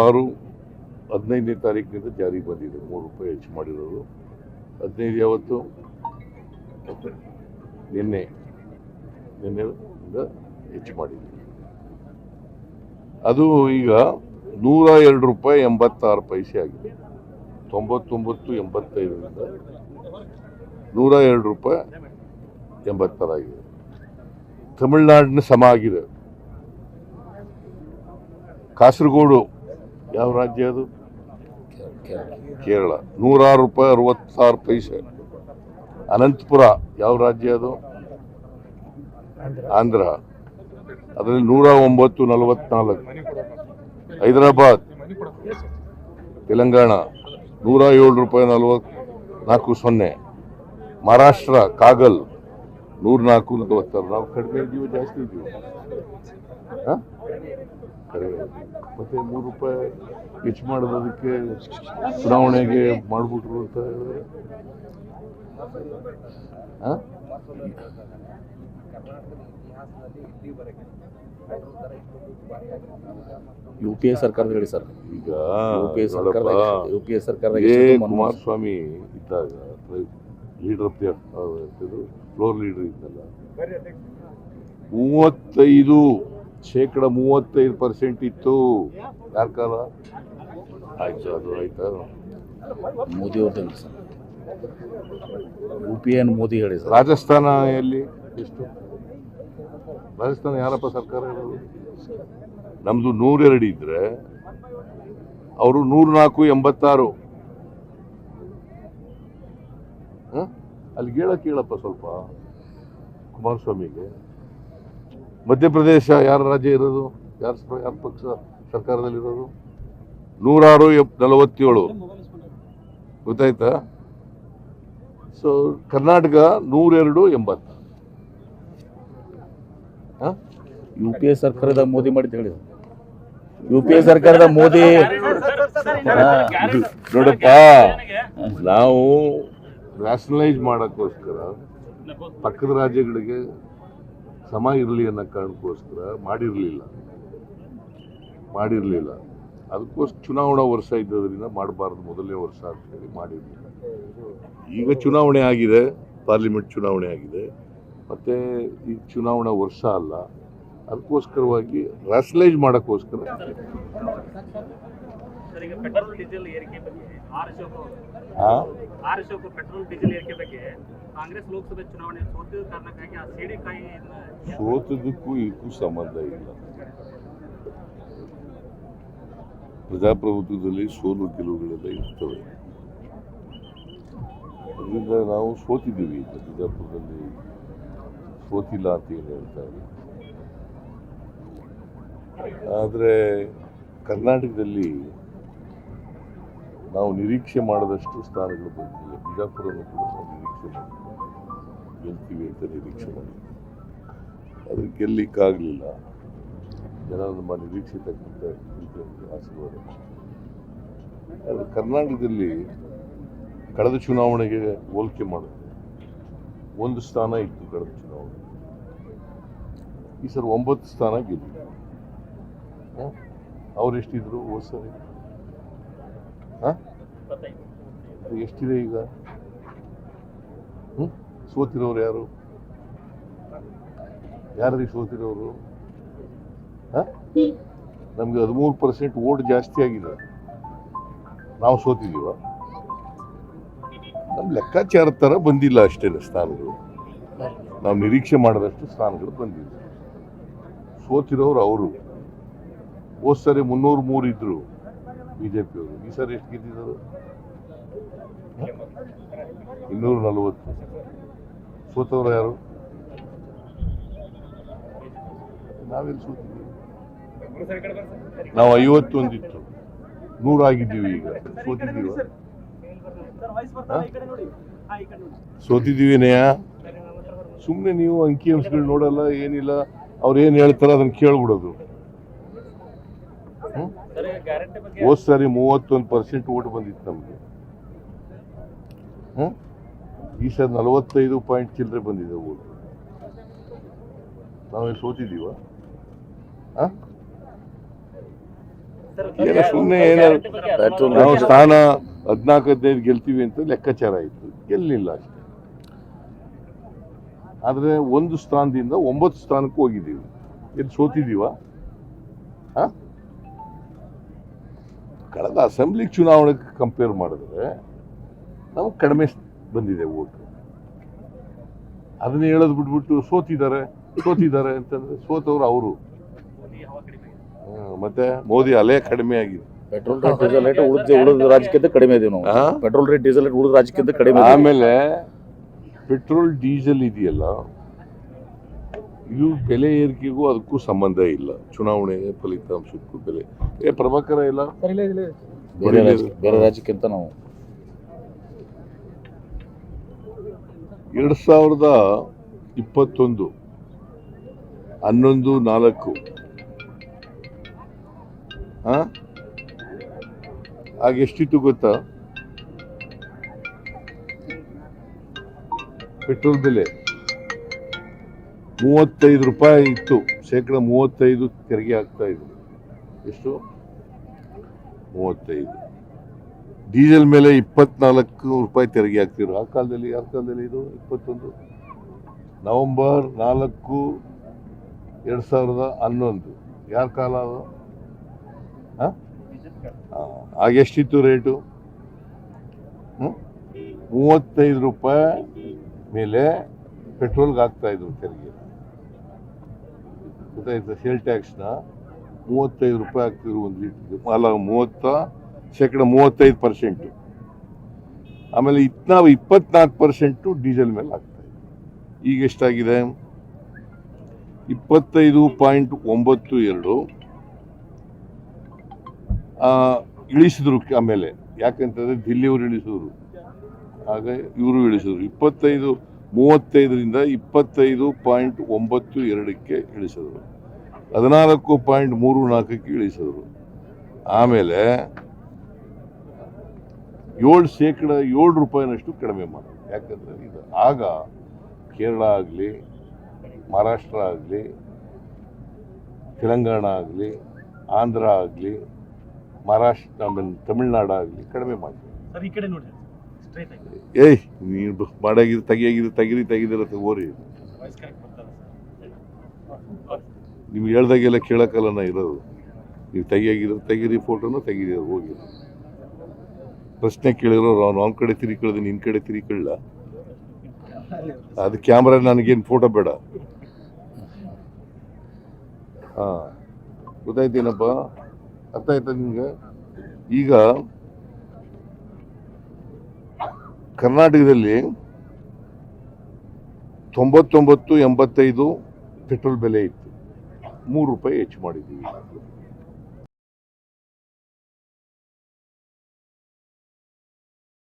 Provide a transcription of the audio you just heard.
ಆರು ಹದಿನೈದನೇ ತಾರೀಕಿನಿಂದ ಜಾರಿಗೆ ಬಂದಿದೆ. ಮೂರು ರೂಪಾಯಿ ಹೆಚ್ಚು ಮಾಡಿರೋದು. ಹದಿನೈದು ಯಾವತ್ತು? ನಿನ್ನೆ. ನಿನ್ನೆಯಿಂದ ಹೆಚ್ಚು ಮಾಡಿದೆ. ಅದು ಈಗ ನೂರ ಎರಡು ರೂಪಾಯಿ ಎಂಬತ್ತಾರು ಪೈಸೆ ಆಗಿದೆ. ತೊಂಬತ್ತೊಂಬತ್ತು ಎಂಬತ್ತೈದರಿಂದ ನೂರ ಎರಡು ರೂಪಾಯಿ ಎಂಬತ್ತಾರಾಗಿದೆ ತಮಿಳ್ನಾಡಿನ ಸಮ ಆಗಿದೆ. ಕಾಸರಗೋಡು ಯಾವ ರಾಜ್ಯ ಅದು? ಕೇರಳ. ನೂರಾರು ರೂಪಾಯಿ ಅರವತ್ತಾರು ಪೈಸೆ. ಅನಂತಪುರ ಯಾವ ರಾಜ್ಯ ಅದು? ಆಂಧ್ರ. ಅದರಲ್ಲಿ ನೂರ ಒಂಬತ್ತು ನಲವತ್ನಾಲ್ಕು. ಹೈದರಾಬಾದ್. ತೆಲಂಗಾಣ. ನೂರ ಏಳು ರೂಪಾಯಿ ನಲವತ್ ನಾಲ್ಕು ಸೊನ್ನೆ. ಮಹಾರಾಷ್ಟ್ರ ಕಾಗಲ್. ನೂರ ನಾಲ್ಕು ನಲವತ್ತಾರು. ನಾವು ಕಡಿಮೆ ಇದ್ದೀವಿ ಜಾಸ್ತಿ ಇದ್ದೀವಿ? ಹಾ? ಇದ್ದೀವಿ. ಮತ್ತೆ ಮೂರು ರೂಪಾಯಿ ಹೆಚ್ಚು ಮಾಡೋದಕ್ಕೆ ಚುನಾವಣೆಗೆ ಮಾಡ್ಬಿಟ್ರು ಅಂತ ಹೇಳಿದ್ರೆ ಹಾ? ಯು ಪಿ ಎ ಸರ್ಕಾರದ ಹೇಳಿ ಸರ್ ಈಗ ಯು ಪಿ ಎ ಸರ್ಕಾರ ಯು ಪಿ ಎ ಸರ್ಕಾರ ಕುಮಾರಸ್ವಾಮಿ ಇದ್ದಾಗ leader of the floor leader ಇದ್ದಲ್ಲ ಮೂವತ್ತೈದು ಶೇಕಡ ಮೂವತ್ತೈದು ಪರ್ಸೆಂಟ್ ಇತ್ತು. ಯಾರ ಕಾಲ ಆಯ್ತು ಅದು ಆಯ್ತು? ಮೋದಿ ಅವ್ರದ್ದು sir. U P N Modi ಹೇಳಿ ಸರ್. ರಾಜಸ್ಥಾನ ಎಲ್ಲಿ? ಎಷ್ಟು? ರಾಜಸ್ಥಾನ ಯಾರಪ್ಪ ಸರ್ಕಾರ ಇರೋದು ನಮ್ದು ನೂರೆರಡು ಇದ್ದರೆ ಅವರು ನೂರ ನಾಲ್ಕು ಎಂಬತ್ತಾರು. ಹ? ಅಲ್ಲಿ ಕೇಳಕ್ ಕೇಳಪ್ಪ ಸ್ವಲ್ಪ ಕುಮಾರಸ್ವಾಮಿಗೆ. ಮಧ್ಯಪ್ರದೇಶ ಯಾರ ರಾಜ್ಯ ಇರೋದು? ಯಾರ ಯಾರ ಪಕ್ಷ ಸರ್ಕಾರದಲ್ಲಿರೋದು? ನೂರಾರು ಎಪ್ ನಲವತ್ತೇಳು. ಗೊತ್ತಾಯ್ತಾ? ಸೊ ಕರ್ನಾಟಕ ನೂರೆರಡು ಎಂಬತ್ತು. ಹ? ಯು ಪಿ ಎ ಸರ್ಕಾರದ ಮೋದಿ ಮಾಡಿದ್ದು ಹೇಳಿದ್ರು. ಯು ಪಿ ಎ ಸರ್ಕಾರದ ಮೋದಿ ನೋಡಪ್ಪ ನಾವು ರ್ಯಾಷನಲೈಸ್ ಮಾಡೋಕ್ಕೋಸ್ಕರ ಪಕ್ಕದ ರಾಜ್ಯಗಳಿಗೆ ಸಮ ಇರಲಿ ಅನ್ನೋ ಕಾರಣಕ್ಕೋಸ್ಕರ ಮಾಡಿರಲಿಲ್ಲ. ಮಾಡಿರಲಿಲ್ಲ. ಅದಕ್ಕೋಸ್ಕರ ಚುನಾವಣಾ ವರ್ಷ ಇದ್ದದ್ರಿಂದ ಮಾಡಬಾರ್ದು ಮೊದಲನೇ ವರ್ಷ ಅಂತ ಹೇಳಿ ಮಾಡಿರಲಿಲ್ಲ. ಈಗ ಚುನಾವಣೆ ಆಗಿದೆ ಪಾರ್ಲಿಮೆಂಟ್ ಚುನಾವಣೆ ಆಗಿದೆ. ಮತ್ತು ಈ ಚುನಾವಣಾ ವರ್ಷ ಅಲ್ಲ ಅದಕ್ಕೋಸ್ಕರವಾಗಿ ರಾಸಲೈಜ್ ಮಾಡೋಕ್ಕೋಸ್ಕರ ಸರ್ ಕಾಂಗ್ರೆಸ್ ಲೋಕಸಭೆ ಚುನಾವಣೆ ಸೋತಿದ ಕಾರಣಕ್ಕಾಗಿ ಆ ಸಿಡಿಕಾಯಿಯನ್ನ ಸೋತದಕ್ಕೂ ಇದಕ್ಕೂ ಸಂಬಂಧ ಇಲ್ಲ. ಪ್ರಜಾಪ್ರಭುತ್ವದಲ್ಲಿ ಸೋಲು ಗೆಲುವುಗಳೆಲ್ಲ ಇರ್ತವೆ. ಅದರಿಂದ ನಾವು ಸೋತಿದ್ದೀವಿ ಬಿಜಾಪುರದಲ್ಲಿ ಸೋತಿಲ್ಲ ಅಂತ ಏನು ಹೇಳ್ತಾ ಇಲ್ಲ ಆದರೆ ಕರ್ನಾಟಕದಲ್ಲಿ ನಾವು ನಿರೀಕ್ಷೆ ಮಾಡದಷ್ಟು ಸ್ಥಾನಗಳು ಬಂದಿಲ್ಲ ಬಿಜಾಪುರವನ್ನು ಕೂಡ ನಾವು ನಿರೀಕ್ಷೆ ಮಾಡಿದ್ವಿ ಗೆಲ್ತೀವಿ ಅಂತ ನಿರೀಕ್ಷೆ ಮಾಡಿದ್ವಿ ಅದು ಗೆಲ್ಲಿಕ್ಕಾಗಲಿಲ್ಲ. ಜನ ನಮ್ಮ ನಿರೀಕ್ಷೆ ತಕ್ಕಂತೆ ರೀತಿಯಲ್ಲಿ ಆಶೀರ್ವಾದ ಆದರೆ ಕರ್ನಾಟಕದಲ್ಲಿ ಕಳೆದ ಚುನಾವಣೆಗೆ ಹೋಲಿಕೆ ಮಾಡಿದ್ರೆ ಒಂದು ಸ್ಥಾನ ಇತ್ತು ಕಳೆದ ಚುನಾವಣೆ. ಈ ಸರ್ ಒಂಬತ್ತು ಸ್ಥಾನ ಗೆದ್ದಿದೆ. ಅವ್ರು ಎಷ್ಟಿದ್ರು ಹೋದ್ ಸರಿ? ಹಾಂ? ಎಷ್ಟಿದೆ ಈಗ? ಹ್ಮ್? ಸೋತಿರೋರು ಯಾರು? ಯಾರಲ್ಲಿ ಸೋತಿರೋರು? ನಮಗೆ ಹದಿಮೂರು ಪರ್ಸೆಂಟ್ ಓಟ್ ಜಾಸ್ತಿ ಆಗಿದೆ. ನಾವು ಸೋತಿದೀವ. ನಮ್ಮ ಲೆಕ್ಕಾಚಾರದ ಥರ ಬಂದಿಲ್ಲ ಅಷ್ಟೇ ಸ್ಥಾನಗಳು. ನಾವು ನಿರೀಕ್ಷೆ ಮಾಡಿದಷ್ಟು ಸ್ಥಾನಗಳು ಬಂದಿಲ್ಲ ಸೋತಿರೋರು ಅವರು. ಹೋದ ಸರಿ ಮುನ್ನೂರು ಮೂರು ಇದ್ರು ಪಿಯವರು ಈ ಸರಿ ಎಷ್ಟು ಗೆದ್ದಿದ್ರು ಇನ್ನೂರ ನಲವತ್ತು. ಸೋತವರು ಯಾರು? ನಾವೆಲ್ಲಿ ಸೋತಿದ್ದೀವಿ ನಾವು ಐವತ್ತೊಂದಿತ್ತು. ನೂರಾಗಿದ್ದೀವಿ ಈಗ. ಸೋತಿದ್ದೀವ? ಸೋತಿದ್ದೀವಿನೆಯ ಸುಮ್ಮನೆ ನೀವು ಅಂಕಿ ಅಂಶಗಳು ನೋಡಲ್ಲ, ಏನಿಲ್ಲ. ಅವ್ರು ಏನು ಹೇಳ್ತಾರೆ ಅದನ್ನ ಕೇಳ್ಬಿಡೋದು. ಹೋದ್ ಸಾರಿ ಮೂವತ್ತೊಂದು ಪರ್ಸೆಂಟ್ ಓಟ್ ಬಂದಿತ್ತು ನಮಗೆ. ಈ ಸರಿ ನಲವತ್ತೈದು ಪಾಯಿಂಟ್ ಚಿಲ್ಲರೆ ಬಂದಿದೆ ಓಟು ನಾವೇನು ಸೋತಿದ್ದೀವ? ಸುಮ್ಮನೆ ಏನಾದ್ರು ನಾವು ಸ್ಥಾನ ಹದಿನಾಲ್ಕು, ಹದಿನೈದು ಗೆಲ್ತೀವಿ ಅಂತ ಲೆಕ್ಕಾಚಾರ ಆಯ್ತು ಗೆಲ್ಲಿಲ್ಲ ಅಷ್ಟೇ. ಆದರೆ ಒಂದು ಸ್ಥಾನದಿಂದ ಒಂಬತ್ತು ಸ್ಥಾನಕ್ಕೆ ಹೋಗಿದ್ದೀವಿ. ಎಲ್ಲಿ ಸೋತಿದ್ದೀವ? ಕಳೆದ ಅಸೆಂಬ್ಲಿ ಚುನಾವಣೆಗೆ ಕಂಪೇರ್ ಮಾಡಿದ್ರೆ, ನಮ್ಗೆ ಕಡಿಮೆ ಬಂದಿದೆ ಓಟು. ಅದನ್ನ ಹೇಳೋದು ಬಿಟ್ಬಿಟ್ಟು ಸೋತಿದ್ದಾರೆ ಸೋತಿದ್ದಾರೆ ಅಂತಂದ್ರೆ ಸೋತವ್ರು ಅವರು. ಮತ್ತೆ ಮೋದಿ ಅಲೆ ಕಡಿಮೆ ಆಗಿದೆ. ಪೆಟ್ರೋಲ್ ರೇಟ್ ಡೀಸೆಲ್ ರೇಟ್ ಉಳಿದ ಉಳಿದ ರಾಜ್ಯಕ್ಕಿಂತ ಕಡಿಮೆ ಇದೀವಿ ನಾವು? ಪೆಟ್ರೋಲ್ ರೇಟ್ ಡೀಸೆಲ್ ರೇಟ್ ಉಳಿದ ರಾಜ್ಯಕ್ಕಿಂತ ಕಡಿಮೆ ಇದೆ ಆಮೇಲೆ ಪೆಟ್ರೋಲ್ ಡೀಸೆಲ್ ಇದೆಯಲ್ಲ ಇದು ಬೆಲೆ ಏರಿಕೆಗೂ ಅದಕ್ಕೂ ಸಂಬಂಧ ಇಲ್ಲ. ಚುನಾವಣೆ ಫಲಿತಾಂಶಕ್ಕೂ ಬೆಲೆ. ಏ ಪ್ರಭಾಕರ ಇಲ್ಲ? ಬೇರೆ ರಾಜ್ಯಕ್ಕಿಂತ ನಾವು ಎರಡು ಸಾವಿರದ ಇಪ್ಪತ್ತೊಂದು, ಹನ್ನೊಂದು, ನಾಲ್ಕು? ಆಗ ಎಷ್ಟಿತ್ತು ಗೊತ್ತಾ? ಪೆಟ್ರೋಲ್ ಬೆಲೆ. ಮೂವತ್ತೈದು ರೂಪಾಯಿ ಇತ್ತು. ಶೇಕಡ ಮೂವತ್ತೈದು ತೆರಿಗೆ ಆಗ್ತಾ ಇದ್ರು ಎಷ್ಟು? ಮೂವತ್ತೈದು. ಡೀಸೆಲ್ ಮೇಲೆ ಇಪ್ಪತ್ನಾಲ್ಕು ರೂಪಾಯಿ ತೆರಿಗೆ ಹಾಕ್ತಿದ್ರು. ಆ ಕಾಲದಲ್ಲಿ ಯಾವ ಕಾಲದಲ್ಲಿ ಇದು ಇಪ್ಪತ್ತೊಂದು. ನವಂಬರ್ ನಾಲ್ಕು ಎರಡು ಸಾವಿರದ ಹನ್ನೊಂದು. ಯಾರ ಕಾಲ ಅದು? ಆ? ಆ, ಆಗ ಎಷ್ಟಿತ್ತು ರೇಟು? ಮೂವತ್ತೈದು ರೂಪಾಯಿ ಮೇಲೆ ಪೆಟ್ರೋಲ್ಗೆ ಹಾಕ್ತಾ ಇದ್ರು ತೆರಿಗೆ. ಗೊತ್ತಾಯ್ತು? ಸೇಲ್ ಟ್ಯಾಕ್ಸ್ನ ಮೂವತ್ತೈದು ರೂಪಾಯಿ ಹಾಕ್ತಿದ್ರು ಒಂದು ಲೀಟ್ರಿಗೆ. ಅಲ್ಲ ಮೂವತ್ತ ಶೇಕಡ ಮೂವತ್ತೈದು ಪರ್ಸೆಂಟು. ಆಮೇಲೆ ಇತ್ ನಾವು ಇಪ್ಪತ್ನಾಲ್ಕು ಪರ್ಸೆಂಟು ಡೀಸೆಲ್ ಮೇಲೆ ಆಗ್ತಾ ಇದೆ. ಈಗ ಎಷ್ಟಾಗಿದೆ? ಇಪ್ಪತ್ತೈದು ಪಾಯಿಂಟ್ ಒಂಬತ್ತು ಎರಡು. ಇಳಿಸಿದ್ರು ಆಮೇಲೆ. ಯಾಕಂತಂದ್ರೆ ದಿಲ್ಲಿಯವರು ಇಳಿಸಿದ್ರು. ಆಗ ಇವರು ಇಳಿಸಿದ್ರು. ಇಪ್ಪತ್ತೈದು, ಮೂವತ್ತೈದರಿಂದ ಇಪ್ಪತ್ತೈದು ಪಾಯಿಂಟ್ ಒಂಬತ್ತು ಎರಡಕ್ಕೆ ಇಳಿಸಿದ್ರು. ಹದಿನಾಲ್ಕು ಪಾಯಿಂಟ್ ಮೂರು ನಾಲ್ಕಕ್ಕೆ ಇಳಿಸಿದ್ರು. ಆಮೇಲೆ ಏಳು ಶೇಕಡ ಏಳು ರೂಪಾಯಿನಷ್ಟು ಕಡಿಮೆ ಮಾಡೋದು. ಯಾಕಂದ್ರೆ ಇದು ಆಗ ಕೇರಳ ಆಗಲಿ ಮಹಾರಾಷ್ಟ್ರ ಆಗಲಿ ತೆಲಂಗಾಣ ಆಗಲಿ ಆಂಧ್ರ ಆಗಲಿ ಮಹಾರಾಷ್ಟ್ರ ಆಮೇಲೆ ತಮಿಳ್ನಾಡು ಆಗಲಿ ಕಡಿಮೆ ಸ್ಟ್ರೈಟ್ ಏಯ್ ನೀವು ಮಾಡಾಗಿದ್ದು ತೆಗಿಯಾಗಿದ್ದು ತೆಗಿರಿ ತೆಗಿದಿರ ತಗೋರಿ ನಿಮ್ಗೆ ಹೇಳ್ದಾಗೆಲ್ಲ ಕೇಳಕ್ಕಲ್ಲ ಇರೋದು. ನೀವು ತೆಗಿಯಾಗಿದ್ರೆ ತೆಗೀರಿ ಫೋಟೋನು ತೆಗೀರಿ ಹೋಗಿ. ಪ್ರಶ್ನೆ ಕೇಳಿದ್ರು ಅವ್ನು ಅವ್ನ ಕಡೆ ತಿರುಗಿಳ್ದು ನಿನ್ನ ಕಡೆ ತಿರುಗಿಕೊಳ್ಳ ಅದು ಕ್ಯಾಮ್ರಾ ನನಗೇನು ಫೋಟೋ ಬೇಡ. ಹಾಂ. ಗೊತ್ತಾಯ್ತೇನಪ್ಪ ಅರ್ಥ ಆಯ್ತಾ ನಿಮ್ಗೆ? ಈಗ ಕರ್ನಾಟಕದಲ್ಲಿ ತೊಂಬತ್ತೊಂಬತ್ತು ಎಂಬತ್ತೈದು ಪೆಟ್ರೋಲ್ ಬೆಲೆ ಇತ್ತು. ಮೂರು ರೂಪಾಯಿ ಹೆಚ್ಚು ಮಾಡಿದ್ದೀವಿ.